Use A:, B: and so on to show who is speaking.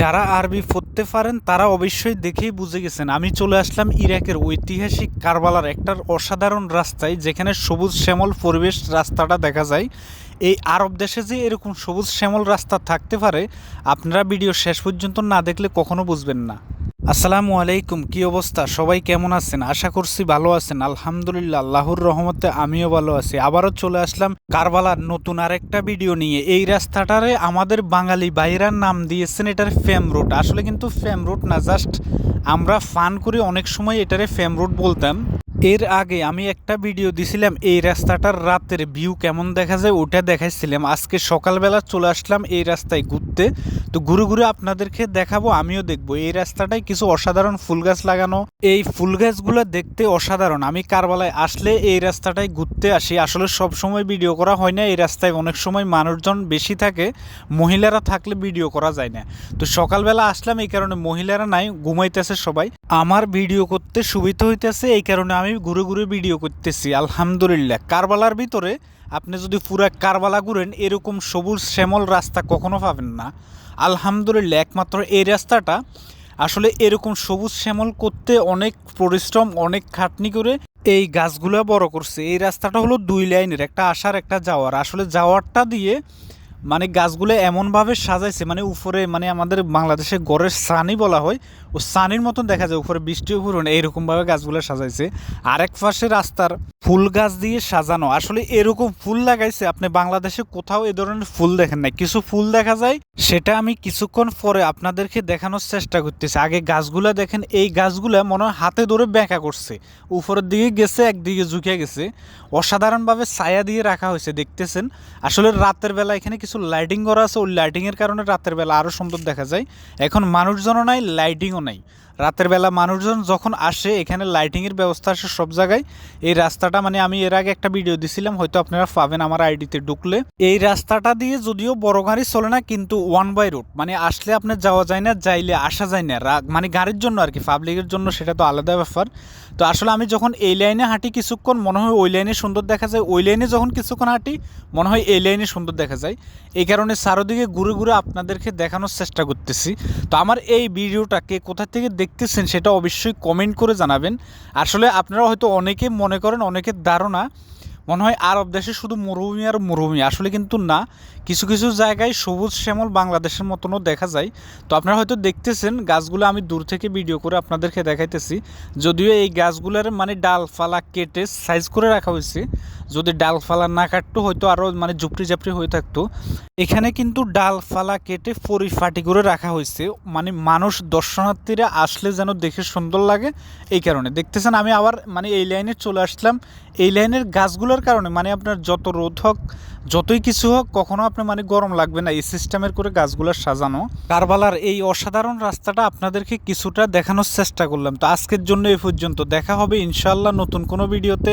A: যারা আরবি পড়তে পারেন, তারা অবশ্যই দেখেই বুঝে গেছেন। আমি চলে আসলাম ইরাকের ঐতিহাসিক কারবালার একটা অসাধারণ রাস্তায়, যেখানে সবুজ শ্যামল পরিবেশ রাস্তাটা দেখা যায়। এই আরব দেশে যে এরকম সবুজ শ্যামল রাস্তা থাকতে পারে, আপনারা ভিডিও শেষ পর্যন্ত না দেখলে কখনো বুঝবেন না। আসসালামু আলাইকুম, কি অবস্থা? সবাই কেমন আছেন? আশা করছি ভালো আছেন। আলহামদুলিল্লাহ, আল্লাহর রহমতে আমিও ভালো আছি। আবারও চলে আসলাম কারবালার নতুন আরেকটা ভিডিও নিয়ে। এই রাস্তাটারে আমাদের বাঙালি বাইরার নাম দিয়েছেন এটার ফেম রুট। আসলে কিন্তু ফেম রুট না, জাস্ট আমরা ফান করে, অনেক সময় এটারে ফেম রুট বলতাম। এর আগে আমি একটা ভিডিও দিছিলাম, এই রাস্তাটার রাতের ভিউ কেমন দেখা যায় ওটা দেখাইছিলাম। আজকে সকালবেলা চলে আসলাম এই রাস্তায় ঘুরতে। তো ঘুরে ঘুরে আপনাদেরকে দেখাবো, আমিও দেখব। এই রাস্তাটায় কিছু অসাধারণ ফুল গাছ লাগানো। এই ফুল গাছগুলো দেখতে অসাধারণ। আমি কারবালায় আসলে এই রাস্তাটায় ঘুরতে আসি। আসলে সব সময় ভিডিও করা হয় না। এই রাস্তায় অনেক সময় মানুষজন বেশি থাকে, মহিলারা থাকলে ভিডিও করা যায় না। তো সকালবেলা আসলাম, এই কারণে মহিলারা নাই, ঘুমাইতেছে সবাই। আমার ভিডিও করতে সুবিধা হইতেছে, এই কারণে আমি ঘুরে ঘুরে ভিডিও করতেছি, আলহামদুলিল্লাহ। কারবালার ভিতরে আপনি যদি পুরা কারবালা ঘুরেন, এরকম সবুজ শ্যামল রাস্তা কখনো পাবেন না। আলহামদুলিল্লাহ, একমাত্র এই রাস্তাটা। আসলে এরকম সবুজ শ্যামল করতে অনেক পরিশ্রম, অনেক খাটনি করে এই গাছগুলো বড় করছে। এই রাস্তাটা হলো দুই লাইনের, একটা আসার, একটা যাওয়ার। আসলে যাওয়ারটা দিয়ে মানে গাছগুলো এমনভাবে সাজাইছে মানে উপরে মানে আমাদের বাংলাদেশে গড়ের সানি বলা হয়, ও সানির মতন দেখা যায়, উপরে বৃষ্টি, উপরে এইরকমভাবে গাছগুলো সাজাইছে। আরেক পাশে রাস্তার ফুল গাছ দিয়ে সাজানো, আসলে এরকম ফুল লাগাইছে, আপনি বাংলাদেশে কোথাও এ ধরনের ফুল দেখেন না কিছু ফুল দেখা যায়, সেটা আমি কিছুক্ষণ পরে আপনাদেরকে দেখানোর চেষ্টা করতেছি। আগে গাছগুলা দেখেন, এই গাছগুলা মনে হয় হাতে ধরে ব্যাঁকা করছে, উপরের দিকে গেছে, একদিকে ঝুঁকে গেছে। অসাধারণভাবে ছায়া দিয়ে রাখা হয়েছে, দেখতেছেন। আসলে রাতের বেলা এখানে কিছু লাইটিং করা আছে, ওই লাইটিংয়ের কারণে রাতের বেলা আরও সুন্দর দেখা যায়। এখন মানুষজনও নাই লাইটিংও নাই। রাতের বেলা মানুষজন যখন আসে, এখানে লাইটিংয়ের ব্যবস্থা আসে সব জায়গায়। এই রাস্তাটা মানে আমি এর আগে একটা ভিডিও দিছিলাম, হয়তো আপনারা পাবেন আমার আইডিতে ঢুকলে। এই রাস্তাটা দিয়ে যদিও বড় গাড়ি চলে না, কিন্তু ওয়ান বাই রোড মানে আসলে আপনার যাওয়া যায় না, যাইলে আসা যায় না। মানে গাড়ির জন্য আর কি পাবলিকের জন্য সেটা তো আলাদা ব্যাপার। তো আসলে আমি যখন এই লাইনে হাঁটি কিছুক্ষণ, মনে হয় ওই লাইনে সুন্দর দেখা যায়। ওই লাইনে যখন কিছুক্ষণ হাঁটি, মনে হয় এই লাইনে সুন্দর দেখা যায়। এই কারণে চারোদিকে ঘুরে ঘুরে আপনাদেরকে দেখানোর চেষ্টা করতেছি। তো আমার এই ভিডিওটাকে কোথা থেকে দেখতেছেন, সেটা অবশ্যই কমেন্ট করে জানাবেন। আসলে আপনারা হয়তো অনেকে মনে করেন, অনেকের ধারণা মনে হয় আরব দেশে শুধু মরুভূমি আর মরুভূমি। আসলে কিন্তু না। কিছু কিছু জায়গায় সবুজ শ্যামল বাংলাদেশের মতনও দেখা যায়। তো আপনারা হয়তো দেখতেছেন, গাছগুলো আমি দূর থেকে ভিডিও করে আপনাদেরকে দেখাইতেছি। যদিও এই গাছগুলোর মানে ডালপালা কেটে সাইজ করে রাখা হয়েছে। যদি ডালপালা না কাটতো, হয়তো আরও মানে ঝুপড়ি ঝাপড়ি হয়ে থাকতো। এখানে কিন্তু ডালপালা কেটে পরিফাটি করে রাখা হয়েছে। মানে মানুষ দর্শনার্থীরা আসলে যেন দেখে সুন্দর লাগে এই কারণে। দেখতেছেন, আমি আবার মানে এই লাইনে চলে আসলাম। এই লাইনের গাছগুলোর কারণে মানে আপনার যত রোদ হোক, যতই কিছু হোক, কখনো আপনি মানে গরম লাগবে না এই সিস্টেমের করে গাছগুলো সাজানো। কারবালার এই অসাধারণ রাস্তাটা আপনাদেরকে কিছুটা দেখানোর চেষ্টা করলাম। তো আজকের জন্য এই পর্যন্ত। দেখা হবে ইনশাল্লাহ নতুন কোনো ভিডিওতে।